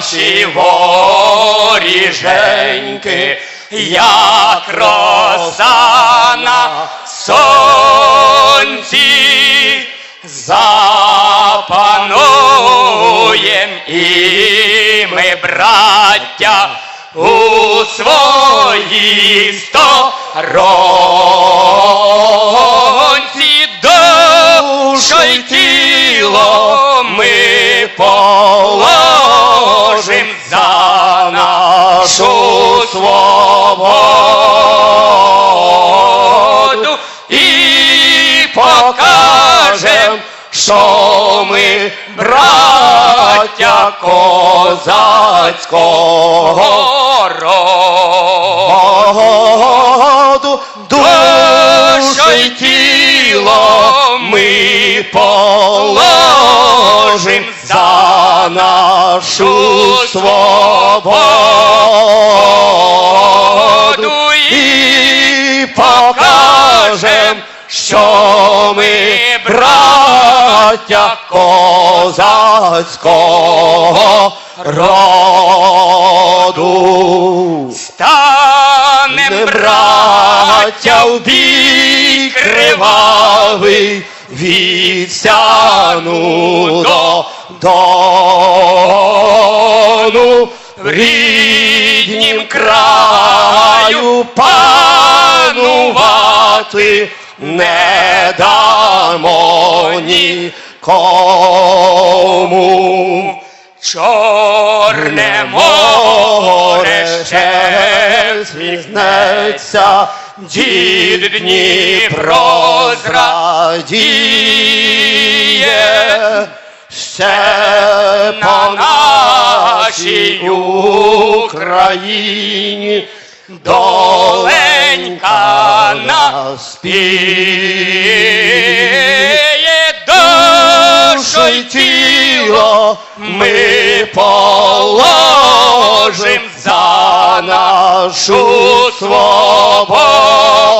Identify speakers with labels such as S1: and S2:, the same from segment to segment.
S1: наші воріженьки, як роса на сонці, запануєм і ми, браття, у своїй сторонці. Душу й тіло ми положим за нашу свободу і покажем, що ми браття козацького роду. Душу й тіло ми положим за нашу свободу і покажем, що ми браття козацького роду. Станем, браття, в бій кривавий від сяну до дону в ріднім краю панувати не дамо нікому. Чорне море ще зміхнеться, дід Дніпро зрадіє, ще по нашій Україні доленька наспіє душу й тіло ми положим за нашу свободу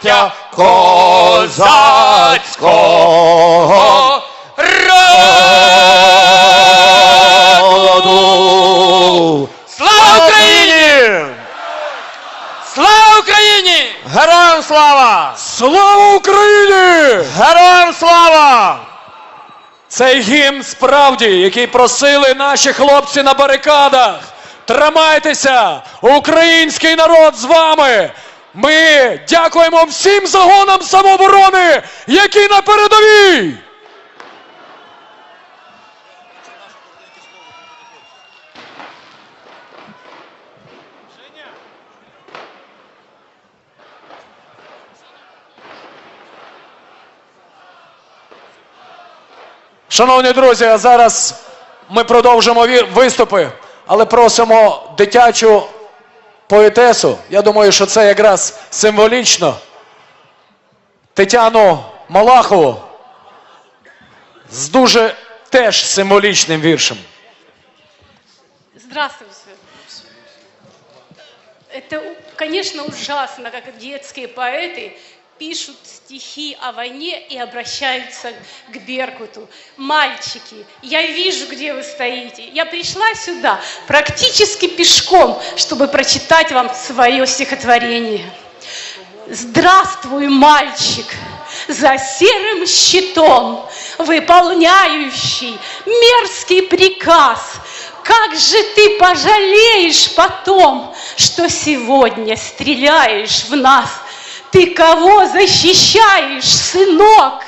S1: браття козацького роду. Слава Україні! Слава Україні!
S2: Героям слава!
S3: Слава Україні!
S2: Героям слава!
S3: Цей гімн справді, який просили наші хлопці на барикадах. Тримайтеся! Український народ з вами! Ми дякуємо всім загонам самооборони, які на передовій! Шановні друзі, зараз ми продовжимо виступи, але просимо дитячу поетесу. Я думаю, що це якраз символічно. Тетяну Малахову з дуже теж символічним віршем.
S4: Здравствуйте. Это, у- конечно, ужасно, как детские поэты Пишут стихи о войне и обращаются к Беркуту. Мальчики, я вижу, где вы стоите. Я пришла сюда практически пешком, чтобы прочитать вам свое стихотворение. Здравствуй, мальчик! за серым щитом, выполняющий мерзкий приказ. Как же ты пожалеешь потом, что сегодня стреляешь в нас? Ты кого защищаешь, сынок?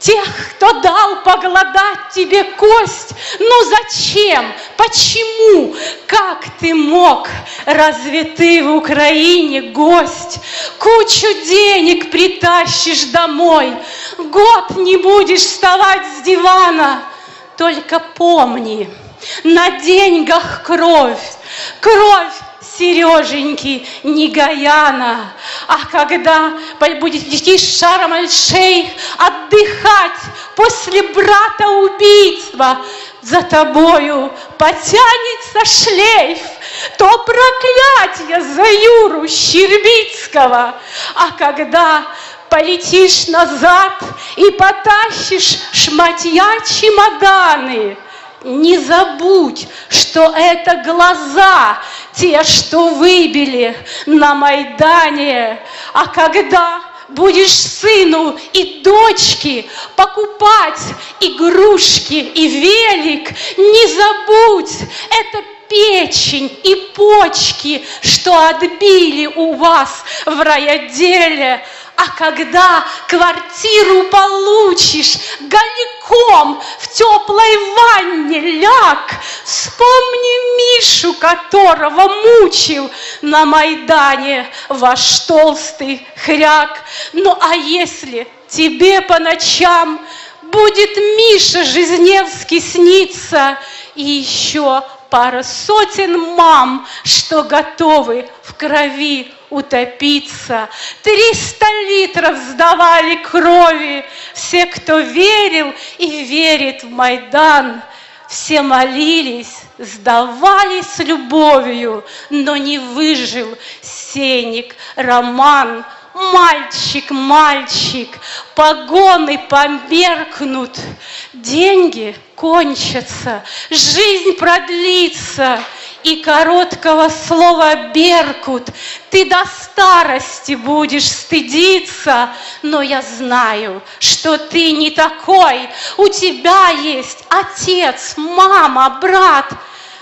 S4: Тех, кто дал поглодать тебе кость. Ну зачем? Почему? Как ты мог? Разве ты в Украине гость? Кучу денег притащишь домой. Год не будешь вставать с дивана. Только помни, на деньгах кровь. Кровь Сереженьки Негаяна. А когда будете шаром шейх отдыхать после брата убийства, за тобою потянется шлейф, то проклятие за Юру Щербицкого. А когда полетишь назад и потащишь шматья чемоданы, не забудь, что это глаза, те, что выбили на Майдане. А когда будешь сыну и дочке покупать игрушки и велик, не забудь, это печень и почки, что отбили у вас в райотделе. А когда квартиру получишь голиком в теплой ванне ляг, вспомни Мишу, которого мучил на Майдане ваш толстый хряк. Ну а если тебе по ночам будет Миша Жизневский сниться и еще пара сотен мам, что готовы в крови утопиться. Триста литров сдавали крови все, кто верил и верит в Майдан. Все молились, сдавались с любовью, но не выжил Сеник, Роман, Мальчик, мальчик, погоны померкнут, деньги кончатся, жизнь продлится, и короткого слова «беркут» ты до старости будешь стыдиться, но я знаю, что ты не такой, у тебя есть отец, мама, брат.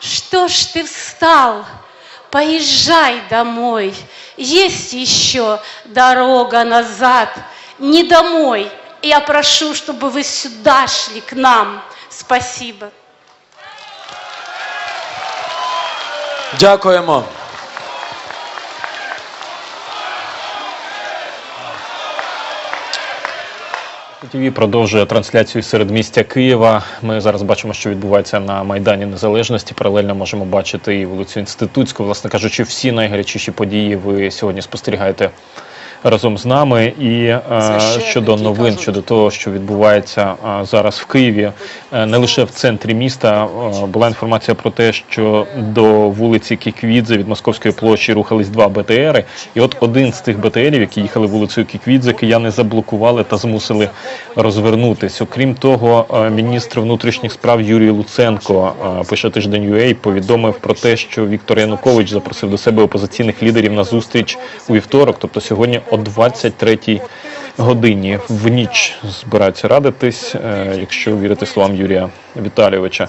S4: Что ж ты встал? Поезжай домой, есть еще дорога назад, не домой. Я прошу, чтобы вы сюда шли к нам. Спасибо.
S3: Дякуємо.
S5: ТВ продовжує трансляцію серед містя Києва. Ми зараз бачимо, що відбувається на Майдані Незалежності. Паралельно можемо бачити і вулицю Інститутську. Власне кажучи, всі найгарячіші події ви сьогодні спостерігаєте разом з нами. І е, щодо новин, щодо того, що відбувається е, зараз в Києві, е, не лише в центрі міста була інформація про те, що до вулиці Кіквідзе від Московської площі рухались два БТРи. І от один з тих БТРів, які їхали вулицею Кіквідзе, кияни заблокували та змусили розвернутись. Окрім того, міністр внутрішніх справ Юрій Луценко пише тиждень UA, повідомив про те, що Віктор Янукович запросив до себе опозиційних лідерів на зустріч у вівторок, тобто сьогодні о 23-й годині в ніч збираються радитись, е, якщо вірити словам Юрія Віталійовича.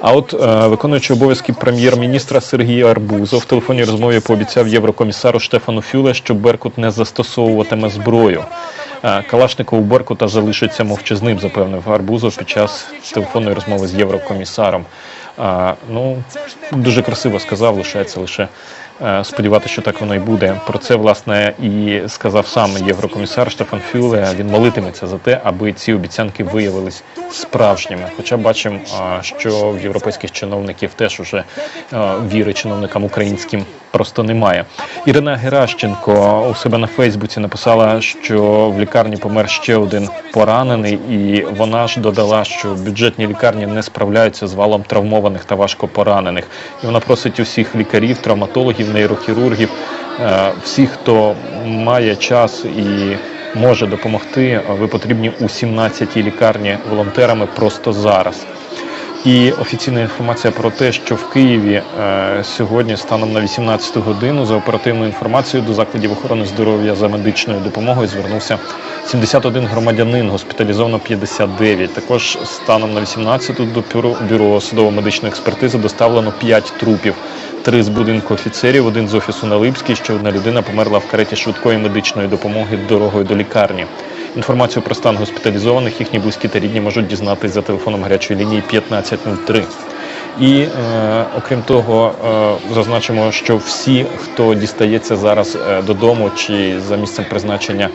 S5: А от е, виконуючий обов'язки прем'єр-міністра Сергій Арбузов в телефонній розмові пообіцяв єврокомісару Штефану Фюле, що Беркут не застосовуватиме зброю. Е, Калашников Беркута залишиться мовчазним, запевнив Арбузов під час телефонної розмови з єврокомісаром. А, ну, дуже красиво сказав, лишається лише сподіватися, що так воно і буде. Про це власне і сказав сам єврокомісар Штефан Фюле. Він молитиметься за те, аби ці обіцянки виявились справжніми. Хоча бачимо, що в європейських чиновників теж уже е, віри чиновникам українським просто немає. Ірина Геращенко у себе на Фейсбуці написала, що в лікарні помер ще один поранений, і вона ж додала, що бюджетні лікарні не справляються з валом травмованих та важко поранених. І вона просить усіх лікарів, травматологів, нейрохірургів, е, всіх, хто має час і може допомогти. Ви потрібні у 17-й лікарні волонтерами просто зараз. І офіційна інформація про те, що в Києві е, сьогодні, станом на 18 годину, за оперативною інформацією до закладів охорони здоров'я за медичною допомогою звернувся 71 громадянин, госпіталізовано 59. Також станом на 18 до бюро, бюро судово-медичної експертизи доставлено 5 трупів. Три з будинку офіцерів, один з офісу на Липській. Ще одна людина померла в кареті швидкої медичної допомоги дорогою до лікарні. Інформацію про стан госпіталізованих їхні близькі та рідні можуть дізнатись за телефоном гарячої лінії 1503. І е, окрім того, е, зазначимо, що всі, хто дістається зараз е, додому чи за місцем призначення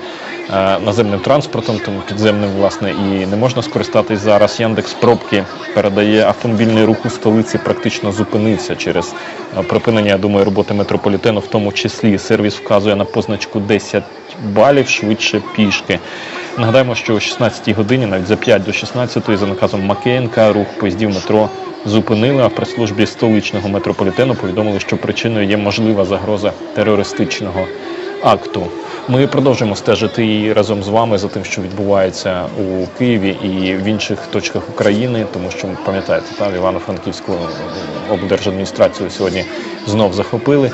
S5: е, наземним транспортом, тому підземним власне і не можна скористатись зараз. Яндекс пробки передає автомобільний рух у столиці, практично зупинився через е, припинення, я думаю, роботи метрополітену, в тому числі сервіс вказує на позначку 10 балів швидше пішки. Нагадаємо, що о 16-й годині, навіть за 5 до 16 за наказом Макеєнка, рух поїздів метро зупинили. А в прес-службі столичного метрополітену повідомили, що причиною є можлива загроза терористичного акту. Ми продовжуємо стежити і разом з вами за тим, що відбувається у Києві і в інших точках України, тому що пам'ятаєте, там Івано-Франківську облдержадміністрацію сьогодні знов захопили.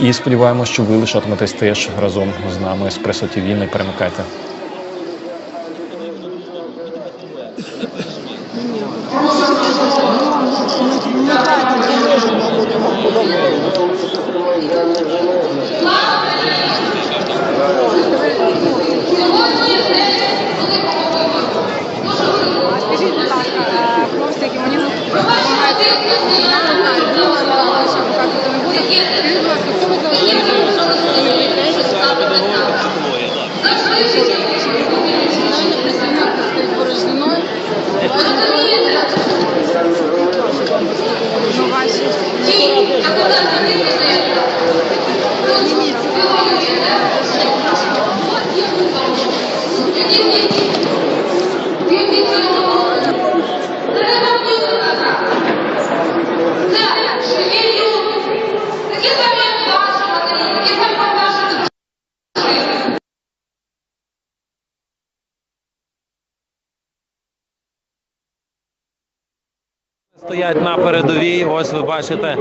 S5: І сподіваємося, що ви лишатиметесь теж разом з нами з Пресо ТВ. Не перемикайте.
S6: Стоять на передовій. Ось ви бачите.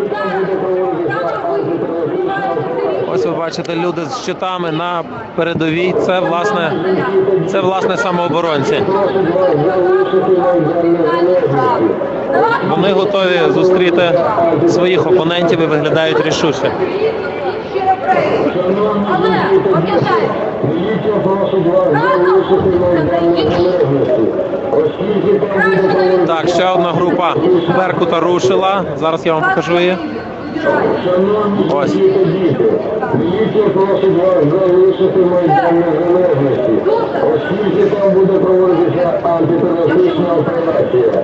S6: Ось ви бачите люди з щитами на передовій. Це власне, це власне самооборонці. Вони готові зустріти своїх опонентів і виглядають рішуче. Так, ще одна група Беркута рушила. Зараз я вам покажу її. Ось.
S7: Міліція просить вас залишити Майдан Незалежності, оскільки там буде проводитися антитерористична операція.